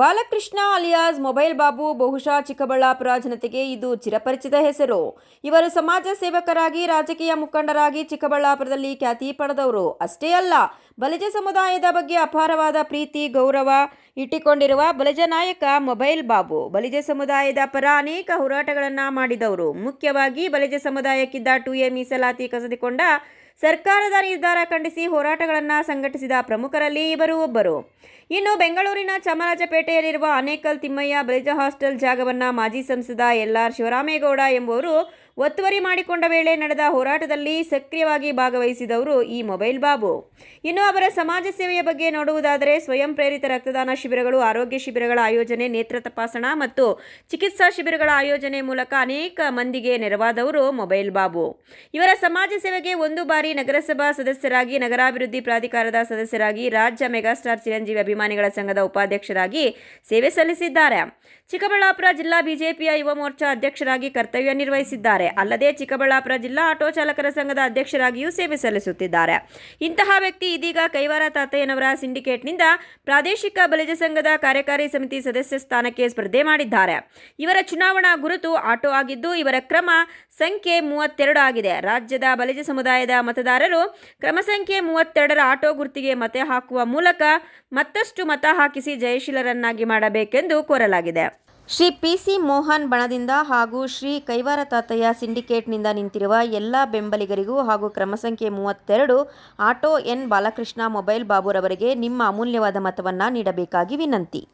Balakrishna alias, mobile Babu, ಬಹುಶಃ ಚಿಕ್ಕಬಳ್ಳಾಪುರ ಜನತೆಗೆ ಇದು ಚಿರಪರಿಚಿತ ಹೆಸರು. ಇವರು ಸಮಾಜ ಸೇವಕರಾಗಿ, ರಾಜಕೀಯ ಮುಖಂಡರಾಗಿ ಚಿಕ್ಕಬಳ್ಳಾಪುರದಲ್ಲಿ ಖ್ಯಾತಿ ಪಡೆದವರು. ಅಷ್ಟೇ ಅಲ್ಲ, ಬಲಿಜ ಸಮುದಾಯದ ಬಗ್ಗೆ ಅಪಾರವಾದ ಪ್ರೀತಿ, ಗೌರವ ಇಟ್ಟಿಕೊಂಡಿರುವ ಬಲಿಜ ನಾಯಕ ಮೊಬೈಲ್ ಬಾಬು. ಬಲಿಜ ಸಮುದಾಯದ ಪರ ಅನೇಕ ಹೋರಾಟಗಳನ್ನು ಮಾಡಿದವರು. ಮುಖ್ಯವಾಗಿ ಬಲಿಜ ಸಮುದಾಯಕ್ಕಿದ್ದ ಟು ಎ ಮೀಸಲಾತಿ ಕಸಿದುಕೊಂಡ ಸರ್ಕಾರದ ನಿರ್ಧಾರ ಖಂಡಿಸಿ ಹೋರಾಟಗಳನ್ನು ಸಂಘಟಿಸಿದ ಪ್ರಮುಖರಲ್ಲಿ ಇವರು ಒಬ್ಬರು. ಇನ್ನು ಬೆಂಗಳೂರಿನ ಚಾಮರಾಜಪೇಟೆಯಲ್ಲಿರುವ ಅನೇಕಲ್ ತಿಮ್ಮಯ್ಯ ಬಲಿಜ ಹಾಸ್ಟೆಲ್ ಜಾಗವನ್ನು ಮಾಜಿ ಸಂಸದ ಎಲ್ ಆರ್ ಶಿವರಾಮೇಗೌಡ ಎಂಬುವರು ಒತ್ತುವರಿ ಮಾಡಿಕೊಂಡ ವೇಳೆ ನಡೆದ ಹೋರಾಟದಲ್ಲಿ ಸಕ್ರಿಯವಾಗಿ ಭಾಗವಹಿಸಿದವರು ಈ ಮೊಬೈಲ್ ಬಾಬು. ಇನ್ನು ಅವರ ಸಮಾಜ ಸೇವೆಯ ಬಗ್ಗೆ ನೋಡುವುದಾದರೆ ಸ್ವಯಂ ಪ್ರೇರಿತ ರಕ್ತದಾನ ಶಿಬಿರಗಳು, ಆರೋಗ್ಯ ಶಿಬಿರಗಳ ಆಯೋಜನೆ, ನೇತ್ರ ತಪಾಸಣಾ ಮತ್ತು ಚಿಕಿತ್ಸಾ ಶಿಬಿರಗಳ ಆಯೋಜನೆ ಮೂಲಕ ಅನೇಕ ಮಂದಿಗೆ ನೆರವಾದವರು ಮೊಬೈಲ್ ಬಾಬು. ಇವರ ಸಮಾಜ ಸೇವೆಗೆ ಒಂದು ಬಾರಿ ನಗರಸಭಾ ಸದಸ್ಯರಾಗಿ, ನಗರಾಭಿವೃದ್ಧಿ ಪ್ರಾಧಿಕಾರದ ಸದಸ್ಯರಾಗಿ, ರಾಜ್ಯ ಮೆಗಾಸ್ಟಾರ್ ಚಿರಂಜೀವಿ ಅಭಿಮಾನಿಗಳ ಸಂಘದ ಉಪಾಧ್ಯಕ್ಷರಾಗಿ ಸೇವೆ ಸಲ್ಲಿಸಿದ್ದಾರೆ. ಚಿಕ್ಕಬಳ್ಳಾಪುರ ಜಿಲ್ಲಾ ಬಿಜೆಪಿಯ ಯುವ ಮೋರ್ಚಾ ಅಧ್ಯಕ್ಷರಾಗಿ ಕರ್ತವ್ಯ ನಿರ್ವಹಿಸಿದ್ದಾರೆ. ಅಲ್ಲದೆ ಚಿಕ್ಕಬಳ್ಳಾಪುರ ಜಿಲ್ಲಾ ಆಟೋ ಚಾಲಕರ ಸಂಘದ ಅಧ್ಯಕ್ಷರಾಗಿಯೂ ಸೇವೆ ಸಲ್ಲಿಸುತ್ತಿದ್ದಾರೆ. ಇಂತಹ ವ್ಯಕ್ತಿ ಇದೀಗ ಕೈವಾರ ತಾತಯ್ಯನವರ ಸಿಂಡಿಕೇಟ್ನಿಂದ ಪ್ರಾದೇಶಿಕ ಬಲಿಜ ಸಂಘದ ಕಾರ್ಯಕಾರಿ ಸಮಿತಿ ಸದಸ್ಯ ಸ್ಥಾನಕ್ಕೆ ಸ್ಪರ್ಧೆ ಮಾಡಿದ್ದಾರೆ. ಇವರ ಚುನಾವಣಾ ಗುರುತು ಆಟೋ ಆಗಿದ್ದು, ಇವರ ಕ್ರಮ ಸಂಖ್ಯೆ ಮೂವತ್ತೆರಡು ಆಗಿದೆ. ರಾಜ್ಯದ ಬಲಿಜ ಸಮುದಾಯದ ಮತದಾರರು ಕ್ರಮ ಸಂಖ್ಯೆ ಮೂವತ್ತೆರಡರ ಆಟೋ ಗುರುತಿಗೆ ಮತ ಹಾಕುವ ಮೂಲಕ ಮತ ಹಾಕಿಸಿ ಜಯಶೀಲರನ್ನಾಗಿ ಮಾಡಬೇಕೆಂದು ಕೋರಲಾಗಿದೆ. ಶ್ರೀ ಪಿ ಸಿ ಮೋಹನ್ ಬಣದಿಂದ ಹಾಗೂ ಶ್ರೀ ಕೈವಾರ ತಾತಯ್ಯ ಸಿಂಡಿಕೇಟ್ನಿಂದ ನಿಂತಿರುವ ಎಲ್ಲ ಬೆಂಬಲಿಗರಿಗೂ ಹಾಗೂ ಕ್ರಮ ಸಂಖ್ಯೆ ಮೂವತ್ತೆರಡು ಆಟೋ ಎನ್ ಬಾಲಕೃಷ್ಣ ಮೊಬೈಲ್ ಬಾಬುರವರಿಗೆ ನಿಮ್ಮ ಅಮೂಲ್ಯವಾದ ಮತವನ್ನು ನೀಡಬೇಕಾಗಿ ವಿನಂತಿ.